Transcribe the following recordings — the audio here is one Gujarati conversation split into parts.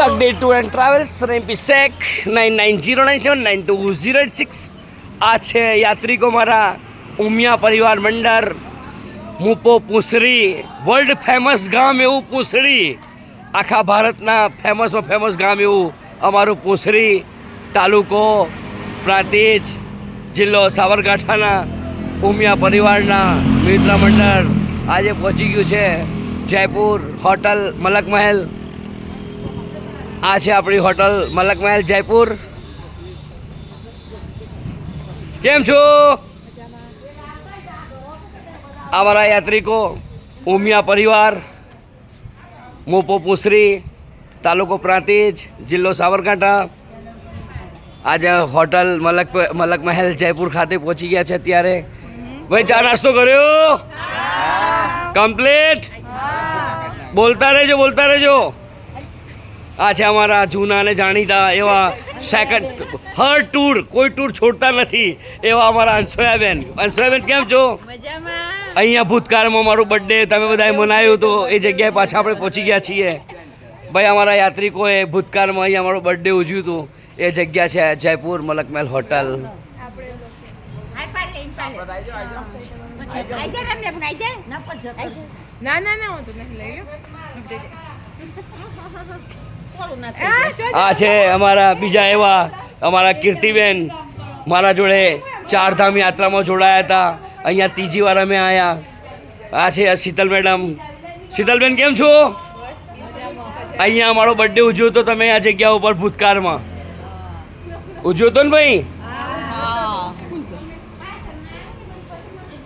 તકદીર ટુ and travels રેમ્પી Shaikh nine nine zero nine seven nine two zero eight six આ છે યાત્રિકો મારા ઉમિયા પરિવાર મંડળ મૂપો પૂંસરી વર્લ્ડ ફેમસ ગામ એવું પૂંસરી આખા ભારતના ફેમસમાં ફેમસ ગામ એવું અમારું પૂંસરી તાલુકો પ્રાંતિજ જિલ્લો સાબરકાંઠાના ઉમિયા પરિવારના મિત્ર મંડળ આજે પહોંચી ગયું છે જયપુર હોટલ મલક મહેલ આ છે આપણી હોટલ મલક મહેલ જયપુર. કેમ છો? અમારા યાત્રિકો ઉમિયા પરિવાર મોપો પુસરી તાલુકો પ્રાંતિજ જિલ્લો સાબરકાંઠા. આજે હોટલ મલક મલક મહેલ જયપુર ખાતે પહોંચી ગયા છે અત્યારે. ભાઈ ચા નાસ્તો કર્યો? કમ્પ્લીટ? બોલતા રહેજો બોલતા રહેજો. આ છે અમારા જૂના અને જાણીતા એવા સેકન્ડ હર ટૂર કોઈ ટૂર છોડતા નથી એવા અમારા અંશોયાબેન અંશોયાબેન કેમ છો? અહીંયા ભૂતકાળમાં મારું બર્થડે તમે બધાએ મનાવ્યું તો એ જગ્યાએ પાછા આપણે પહોંચી ગયા છીએ. ભાઈ અમારા યાત્રિકોએ ભૂતકાળમાં અહીંયા મારું બર્થડે ઉજવ્યું હતું. એ જગ્યા છે જયપુર મલકમહેલ હોટલ. ના ના ના હું તો નહીં લઈ લો આ છે અમારા બીજા એવા અમારા કીર્તિબેન. મારા જોડે ચારધામ યાત્રામાં જોડાયા હતા. અહીંયા ત્રીજી વાર અમે આવ્યા આ છે શીતલ મેડમ. શીતલબેન કેમ છો? અહીંયા અમારો બર્થડે ઉજવ્યો તો તમે આ જગ્યા ઉપર ભૂતકાળમાં. ઉજવ્યો તો ને ભાઈ?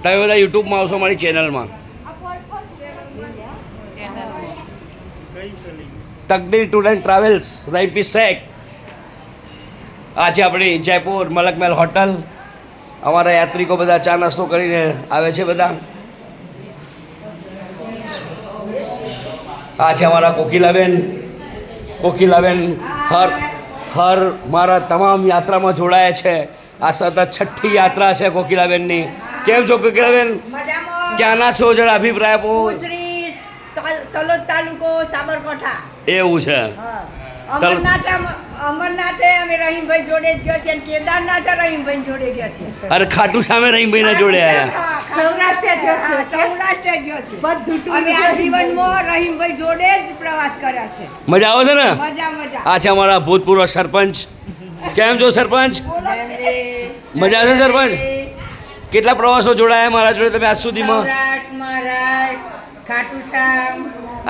તમે બધા યુટ્યુબમાં આવશો મારી ચેનલમાં તકદીર ટૂર એન્ડ ટ્રાવેલ્સ રાઈપી શેખ આજે આપણી જયપુર મલકમહેલ હોટલ અમારા યાત્રિકો બધા ચા નાસ્તો કરીને આવે છે બધા. આ છે અમારા કોકિલાબેન કોકિલાબેન હર હર મારા તમામ યાત્રામાં જોડાયા છે. આ સતત છઠ્ઠી યાત્રા છે કોકિલાબેનની. કેમ છો કોકિલાબેન? ક્યાંના છો જરા અભિપ્રાય આપો. તલોદ તાલુકો સાબરકાંઠા. એવું છે. અમરનાથે અમરનાથે અમે રહીમભાઈ જોડે જ ગયો છે અને કેદારનાથે રહીમભાઈ જોડે ગયો છે અરે ખાટુ સામે રહીમભાઈ ના જોડે આયા. સૌરાષ્ટ્ર ગયો છે સૌરાષ્ટ્ર ગયો છે અમે આ જીવનમાં રહીમભાઈ જોડે જ પ્રવાસ કર્યા છે. મજા આવે છે ને? મજા મજા. આ છે અમારા ભૂતપૂર્વ સરપંચ. કેમ છો સરપંચ? મજા આવે છે સરપંચ? કેટલા પ્રવાસો જોડાયા મારા જોડે? તમે આજ સુધીમાં મહારાષ્ટ્ર ખાટુ શ્યામ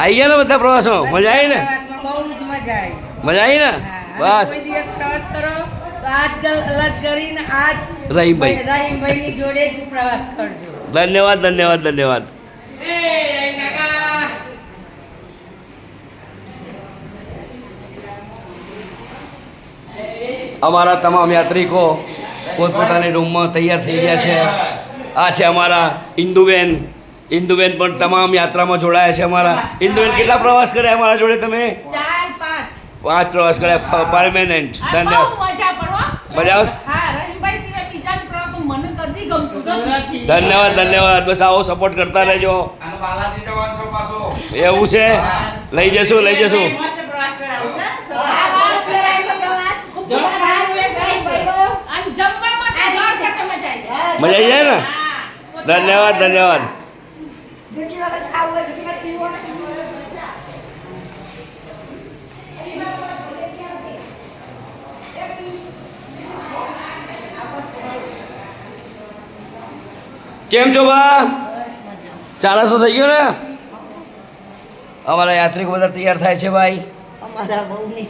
આવી ગયા ને બધા પ્રવાસો? મજા આવી ને? બહુ જ મજા આવી મજા આવી ને? બસ. કોઈ દિવસ પ્રવાસ કરો તો આજકાલ અલગ કરીને આજ રહીમભાઈ. રહીમભાઈની જોડે જ પ્રવાસ કરજો. ધન્યવાદ ધન્યવાદ ધન્યવાદ. અમારા તમામ યાત્રિકો પોતપોતાની રૂમમાં તૈયાર થઈ ગયા છે. આ છે અમારા ઇન્દુબેન. ઇન્દુબેન પણ તમામ યાત્રામાં જોડાયા છે અમારા. ઇન્દુબેન કેટલા પ્રવાસ કર્યા અમારા જોડે તમે? ચાર પાંચ. પાંચ પ્રવાસ કર્યા. પરમેનન્ટ ધન્યવાદ. મજા આવશે? ધન્યવાદ ધન્યવાદ. બસ આવો સપોર્ટ કરતા રહેજો. એવું છે? લઈ જશું લઈ જશું. મજા આવી જાય. ને? ધન્યવાદ મજા કેમ છો બા? ચારસો થઈ ગયો ને? અમારા યાત્રિકો બધા તૈયાર થાય છે ભાઈ. અમારા બહુ નહીં